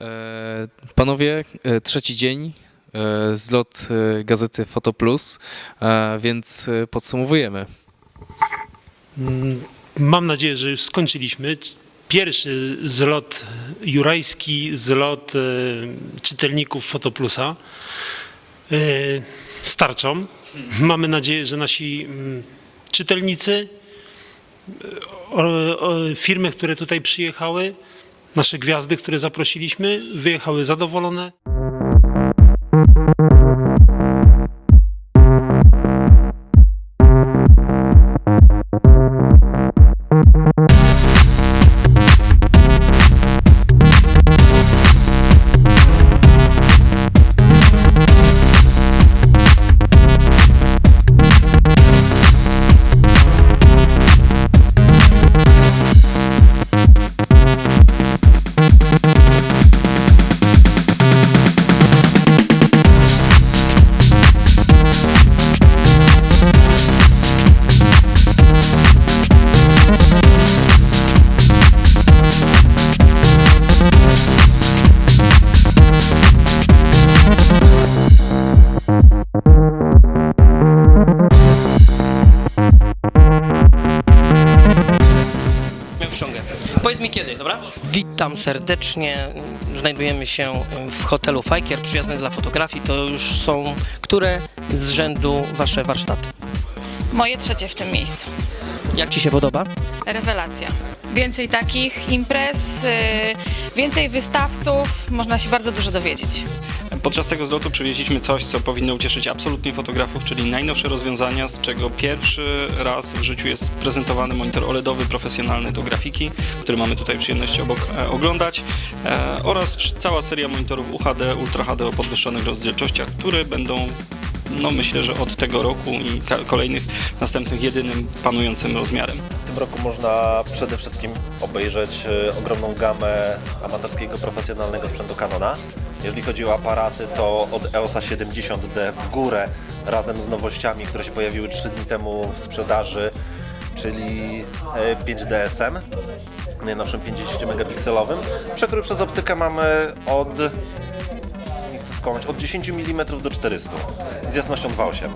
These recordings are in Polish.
E, Panowie, e, trzeci dzień, e, zlot gazety Foto Plus, e, więc podsumowujemy. Mm, Mam nadzieję, że już skończyliśmy. Pierwszy zlot jurajski, zlot czytelników Fotoplusa starczą. Mamy nadzieję, że nasi mm, czytelnicy, firmy, które tutaj przyjechały, nasze gwiazdy, które zaprosiliśmy, wyjechały zadowolone. Dobra? Witam serdecznie. Znajdujemy się w hotelu Fajkier, przyjazny dla fotografii. To już są które z rzędu wasze warsztaty? Moje trzecie w tym miejscu. Jak ci się podoba? Rewelacja. Więcej takich imprez, y, więcej wystawców, można się bardzo dużo dowiedzieć. Podczas tego zlotu przywieźliśmy coś, co powinno ucieszyć absolutnie fotografów, czyli najnowsze rozwiązania, z czego pierwszy raz w życiu jest prezentowany monitor OLEDowy profesjonalny do grafiki, który mamy tutaj przyjemność obok e, oglądać e, oraz cała seria monitorów UHD, Ultra HD o podwyższonych rozdzielczościach, które będą no myślę, że od tego roku i kolejnych następnych jedynym panującym rozmiarem. W tym roku można przede wszystkim obejrzeć e, ogromną gamę amatorskiego, profesjonalnego sprzętu Canona. Jeżeli chodzi o aparaty, to od EOSa 70D w górę razem z nowościami, które się pojawiły 3 dni temu w sprzedaży, czyli e, 5DSM, najnowszym 50 megapikselowym. Przekrój przez optykę mamy od skłamać, od 10 mm do 400 z jasnością 2.8.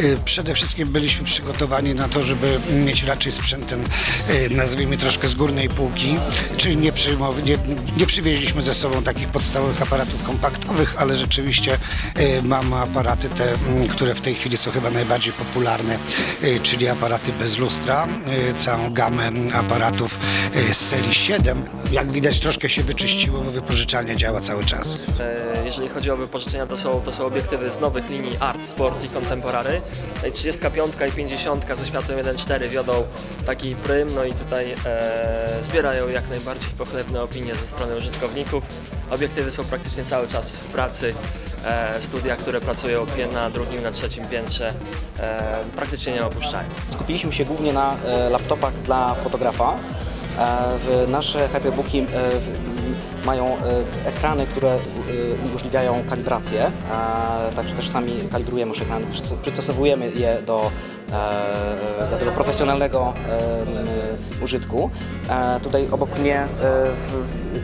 Y, Przede wszystkim byliśmy przygotowani na to, żeby mieć raczej sprzęt ten, y, nazwijmy troszkę z górnej półki, czyli nie, nie, nie przywieźliśmy ze sobą takich podstawowych aparatów kompaktowych, ale rzeczywiście y, mamy aparaty te, mm, które w tej chwili są chyba najbardziej popularne, czyli aparaty bez lustra, całą gamę aparatów z serii 7. Jak widać troszkę się wyczyściło, bo wypożyczalnia działa cały czas. E, Jeżeli chodzi o wypożyczenia, to są, to są obiektywy z nowych linii Art, Sport i Contemporary. Tutaj 35 i 50 ze światłem 1.4 wiodą taki prym, no i tutaj e, zbierają jak najbardziej pochlebne opinie ze strony użytkowników. Obiektywy są praktycznie cały czas w pracy. E, studia, które pracują na drugim, na trzecim piętrze, e, praktycznie nie opuszczają. Skupiliśmy się głównie na e, laptopach dla fotografa. E, w nasze hyperbooki e, w, mają e, ekrany, które e, umożliwiają kalibrację, także też sami kalibrujemy już ekrany, przysto- przystosowujemy je do, e, do tego profesjonalnego użytku. Tutaj obok mnie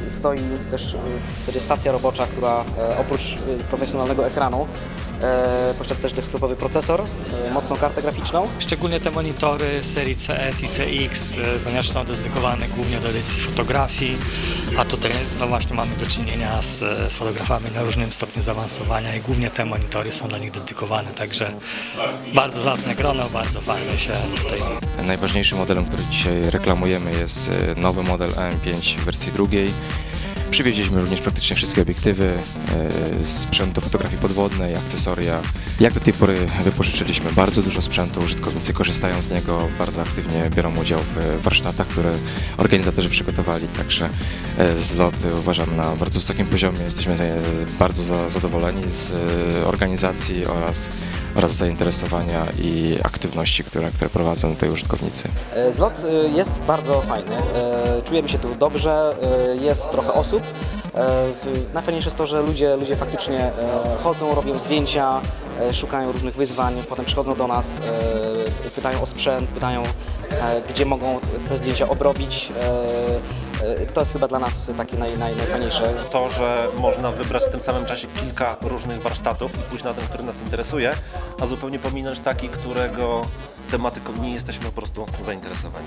stoi też w stacja robocza, która oprócz profesjonalnego ekranu posiada też desktopowy procesor, e, mocną kartę graficzną. Szczególnie te monitory serii CS i CX, e, ponieważ są dedykowane głównie do edycji fotografii, a tutaj no właśnie mamy do czynienia z, z fotografami na różnym stopniu zaawansowania i głównie te monitory są dla nich dedykowane, także bardzo zacne grono, bardzo fajnie się tutaj Najważniejszym modelem, który dzisiaj reklamujemy jest e, nowy model AM5 w wersji drugiej. Przywieźliśmy również praktycznie wszystkie obiektywy, e, sprzęt do fotografii podwodnej, akcesoria. Jak do tej pory wypożyczyliśmy bardzo dużo sprzętu, użytkownicy korzystają z niego, bardzo aktywnie biorą udział w warsztatach, które organizatorzy przygotowali, także e, zlot uważam na bardzo wysokim poziomie. Jesteśmy bardzo za- zadowoleni z e, organizacji oraz, oraz zainteresowania i aktywności, które, które prowadzą tutaj użytkownicy. E, Zlot e, jest bardzo fajny. E, Czujemy się tu dobrze, jest trochę osób. Najfajniejsze jest to, że ludzie, ludzie faktycznie chodzą, robią zdjęcia, szukają różnych wyzwań, potem przychodzą do nas, pytają o sprzęt, pytają gdzie mogą te zdjęcia obrobić. E, to jest chyba dla nas takie naj, naj, najfajniejsze. To, że można wybrać w tym samym czasie kilka różnych warsztatów i pójść na ten, który nas interesuje, a zupełnie pominąć taki, którego tematyką nie jesteśmy po prostu zainteresowani.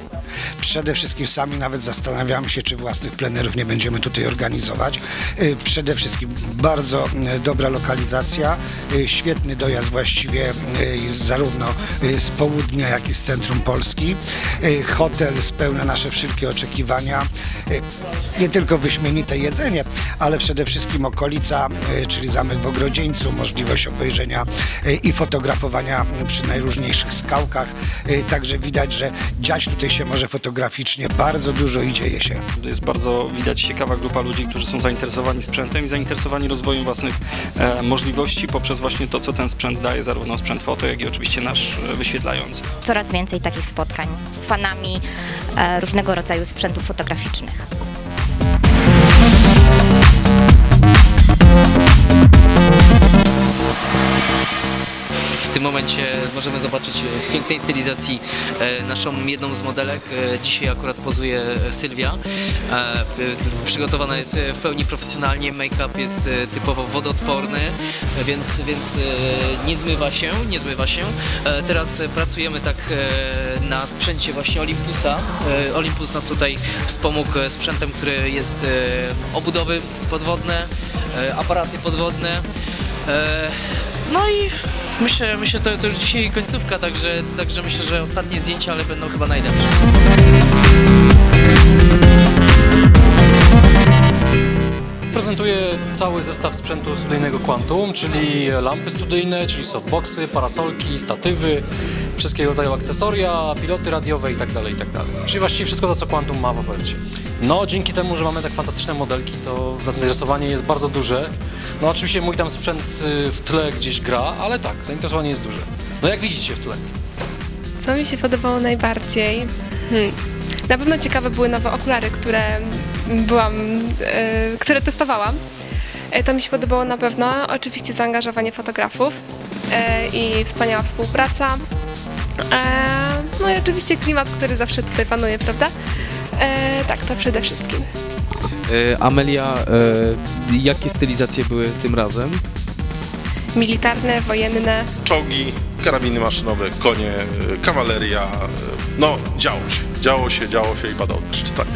Przede wszystkim sami nawet zastanawiamy się, czy własnych plenerów nie będziemy tutaj organizować. Y, Przede wszystkim bardzo y, dobra lokalizacja, y, świetny dojazd właściwie zarówno z południa, jak i z centrum Polski. Hotel spełnia nasze wszelkie oczekiwania. Nie tylko wyśmienite jedzenie, ale przede wszystkim okolica, czyli zamek w Ogrodzieńcu, możliwość obejrzenia i fotografowania przy najróżniejszych skałkach. Y, Także widać, że dziać tutaj się może fotograficznie bardzo dużo i dzieje się. Jest bardzo widać ciekawa grupa ludzi, którzy są zainteresowani sprzętem i zainteresowani rozwojem własnych e, możliwości poprzez właśnie to, co ten sprzęt daje, zarówno sprzęt foto, jak i oczywiście nasz e, wyświetlający. Coraz więcej takich spotkań z fanami e, różnego rodzaju sprzętów fotograficznych. Momencie możemy zobaczyć w pięknej stylizacji e, naszą jedną z modelek. E, Dzisiaj akurat pozuje e, Sylwia. E, e, Przygotowana jest e, w pełni profesjonalnie, make-up jest e, typowo wodoodporny, e, więc, więc e, nie zmywa się, nie zmywa się. E, Teraz e, pracujemy tak e, na sprzęcie właśnie Olympusa. E, Olympus nas tutaj wspomógł e, sprzętem, który jest e, obudowy podwodne, e, aparaty podwodne. E, No i myślę, myślę to, to już dzisiaj końcówka, także, także myślę, że ostatnie zdjęcia, ale będą chyba najlepsze. Cały zestaw sprzętu studyjnego Quantum, czyli lampy studyjne, czyli softboxy, parasolki, statywy, wszystkiego rodzaju akcesoria, piloty radiowe itd., itd. Czyli właściwie wszystko to, co Quantum ma w ofercie. No, dzięki temu, że mamy tak fantastyczne modelki, to zainteresowanie jest bardzo duże. No, oczywiście mój tam sprzęt y, w tle gdzieś gra, ale tak, zainteresowanie jest duże. No, jak widzicie w tle. Co mi się podobało najbardziej? Hmm. Na pewno ciekawe były nowe okulary, które byłam, e, które testowałam. E, to mi się podobało na pewno. Oczywiście zaangażowanie fotografów e, i wspaniała współpraca. E, no i oczywiście klimat, który zawsze tutaj panuje, prawda? E, tak, to przede wszystkim. E, Amelia, e, jakie stylizacje były tym razem? Militarne, wojenne. Czołgi, karabiny maszynowe, konie, kawaleria. No, działo się, działo się, działo się i padał deszcz, tak.